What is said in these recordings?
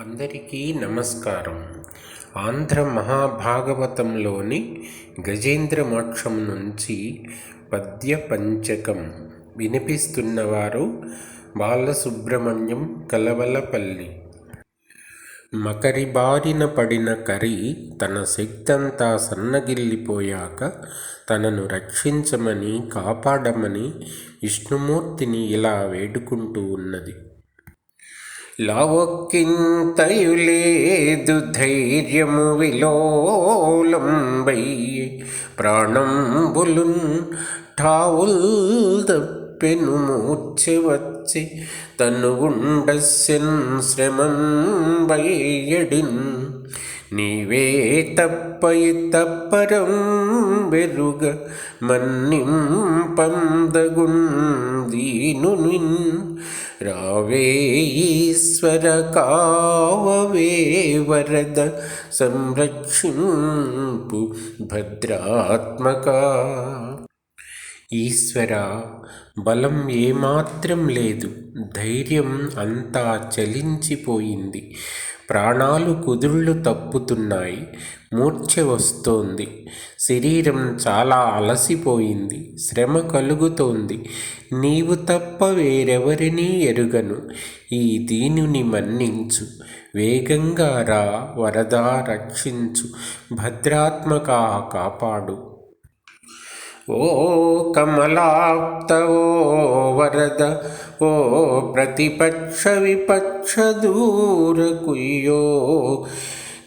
అందరికీ నమస్కారం. ఆంధ్ర మహాభాగవతంలోని గజేంద్ర మోక్షం నుంచి పద్య పంచకం వినిపిస్తున్నవారు బాలసుబ్రహ్మణ్యం కలవలపల్లి. మకరి బారిన పడిన కరి తన శక్తంతా సన్నగిల్లిపోయాక తనను రక్షించమని కాపాడమని విష్ణుమూర్తిని ఇలా వేడుకుంటూ ఉన్నది. లావొక్కింతయులేదు ధైర్యము విలోలంబై ప్రాణంబులున్ ఠావుల్ తప్పెను మూర్చి వచ్చి తనుగుండస్యన్ శ్రమం బయ్యడిన్ నీవే తప్పయి తప్పరం వెరుగ మన్నిం పందగున్ దీనునిన్. రావే ఈశ్వర కావవే వరద సంరక్షింపు భద్రాత్మక ఈశ్వర బలం ఏమాత్రం లేదు. ధైర్యం అంతా చలించిపోయింది. ప్రాణాలు కుదుళ్ళు తప్పుతున్నాయి. మూర్ఛ వస్తోంది. శరీరం చాలా అలసిపోయింది. శ్రమ కలుగుతోంది. నీవు తప్ప వేరెవరినీ ఎరుగను. ఈ దీనుని మన్నించు. వేగంగా రా వరదా రక్షించు. భద్రాత్మక కాపాడు. ఓ కమలాప్త ఓ వరద ఓ ప్రతిపక్ష విపక్ష దూర కుయ్యో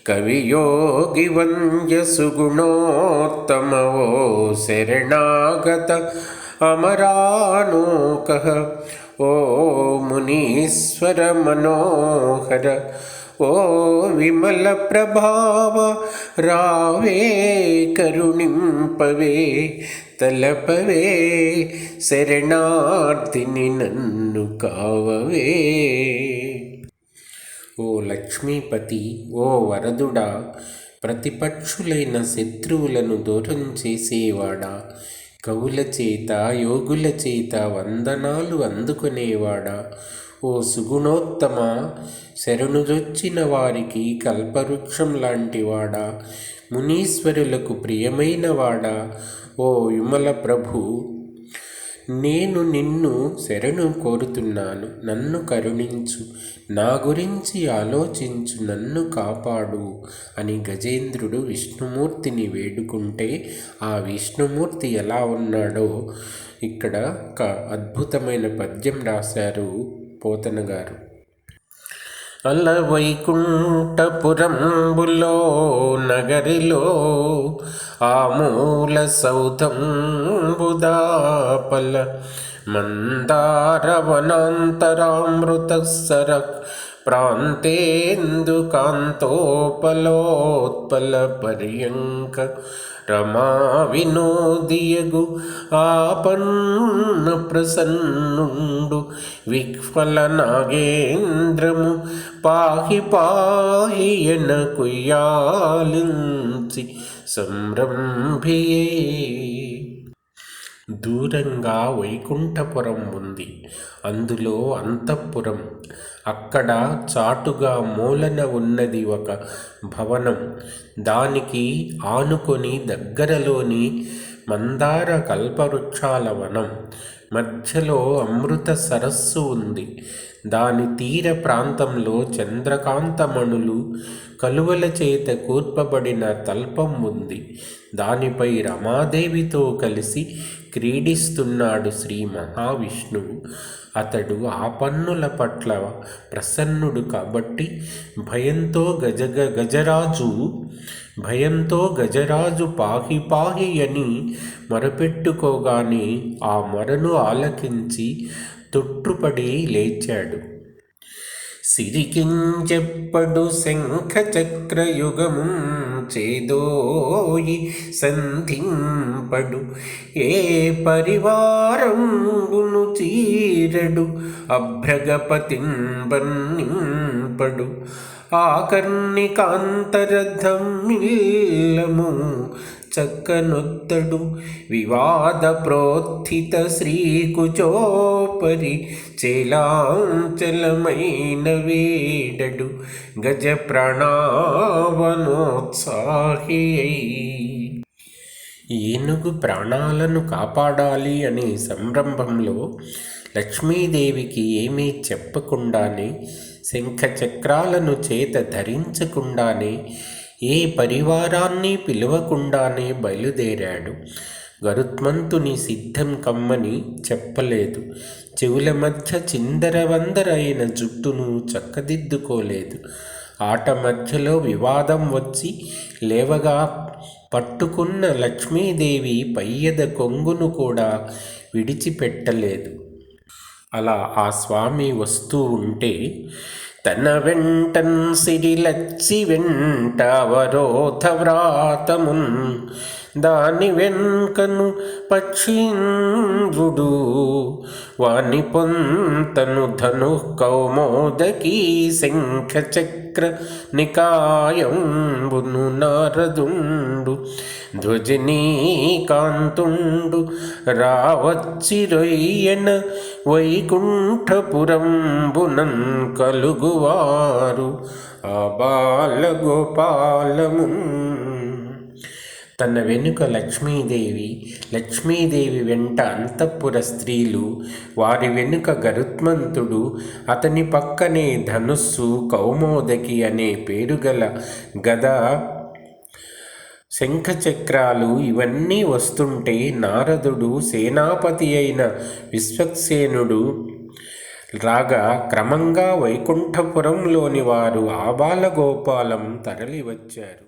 కవియోగి వంజసుగుణోత్తమ ఓ శరణాగత అమరానోక ఓ మునీశ్వర మనోహర ఓ తలపవే శరణార్థిని నన్ను కావవే. ఓ లక్ష్మీపతి ఓ వరదుడా ప్రతిపక్షులైన శత్రువులను దూరం చేసేవాడా? కవుల చేత యోగుల చేత వందనాలు అందుకునేవాడా? ఓ సుగుణోత్తమ శరణుదొచ్చిన వారికి కల్పవృక్షం లాంటివాడా మునీశ్వరులకు ప్రియమైనవాడా ఓ విమల ప్రభు! నేను నిన్ను శరణు కోరుతున్నాను నన్ను కరుణించు నా గురించి ఆలోచించు నన్ను కాపాడు అని గజేంద్రుడు విష్ణుమూర్తిని వేడుకుంటే ఆ విష్ణుమూర్తి ఎలా ఉన్నాడో ఇక్కడ ఒక అద్భుతమైన పద్యం రాశారు. పోతన గారు. అల్ల వైకుంఠపురంబులో నగరిలో ఆమూల సౌధంబుదాపల మందారవనాంతరామృత సర ప్రాంతేందు కాంతోపలోత్పల పర్యంక రమా వినోదియగు ఆపన్న ప్రసన్నుండు. విఫల నాగేంద్రము పాహి పాహియన కుయ్యాలించి సంరంభియే. దూరంగా వైకుంఠపురం ఉంది. అందులో అంతఃపురం. అక్కడ చాటుగా మూలన ఉన్నది ఒక భవనం. దానికి ఆనుకొని దగ్గరలోని మందార కల్పవృక్షాల వనం. మధ్యలో అమృత సరస్సు ఉంది. దాని తీర ప్రాంతంలో చంద్రకాంతమణులు కలువల చేత కూర్పబడిన తల్పం ఉంది. దానిపై రమాదేవితో కలిసి క్రీడిస్తున్నాడు శ్రీ మహావిష్ణువు అతడు ఆ పన్నుల పట్ల ప్రసన్నుడు కాబట్టి భయంతో గజగ గజరాజు భయంతో గజరాజు పాహి పాహి అని మొరపెట్టుకోగానే ఆ మొరను ఆలకించి తొట్టుపడి లేచాడు. సిరికించెప్పడు శంఖ చక్రయుగము చేదోయి సంధింపడు. ఏ పరివారంబును చీరడు అభ్రగపతింబన్నింపడు. ఆకర్ణికాంతరధమిల్లము చక్కనొత్తడు. వివాద ప్రోత్థిత శ్రీకుచోపరి చేలాంచలమైన వేడడు. గజ ప్రణావనోత్సాహి ఏనుగు ప్రాణాలను కాపాడాలి అనే సంరంభంలో లక్ష్మీదేవికి ఏమీ చెప్పకుండానే శంఖచక్రాలను చేత ధరించకుండానే ఏ పరివారాన్ని పిలవకుండానే బయలుదేరాడు. గరుత్మంతుని సిద్ధం కమ్మని చెప్పలేదు. చెవుల మధ్య చిందరవందరైన జుట్టును చక్కదిద్దుకోలేదు. ఆట మధ్యలో వివాదం వచ్చి లేవగా పట్టుకున్న లక్ష్మీదేవి పయ్యద కొంగును కూడా విడిచిపెట్టలేదు. అలా ఆ స్వామి వస్తూ ఉంటే తన వెంటన్ సిరిలచ్చి వెంట అవరోధ వ్రాతమున్ దాని వెంకను పక్షింద్రుడు. వాని పొంతను ధను కౌమోదకీ శంఖ చక్ర నికాయంబును నారదుండు. ధ్వజనీ కాంతుండు రావచ్చి రొయ్యన వైకుంఠపురంబునన్ కలుగువారు ఆ బాలగోపాలము తన వెనుక లక్ష్మీదేవి లక్ష్మీదేవి వెంట అంతఃపుర స్త్రీలు వారి వెనుక గరుత్మంతుడు అతని పక్కనే ధనుస్సు కౌమోదకి అనే పేరుగల గద శంఖచక్రాలు ఇవన్నీ వస్తుంటే నారదుడు సేనాపతి అయిన విశ్వక్సేనుడు రాగా క్రమంగా వైకుంఠపురంలోని వారు ఆబాలగోపాలం తరలివచ్చారు.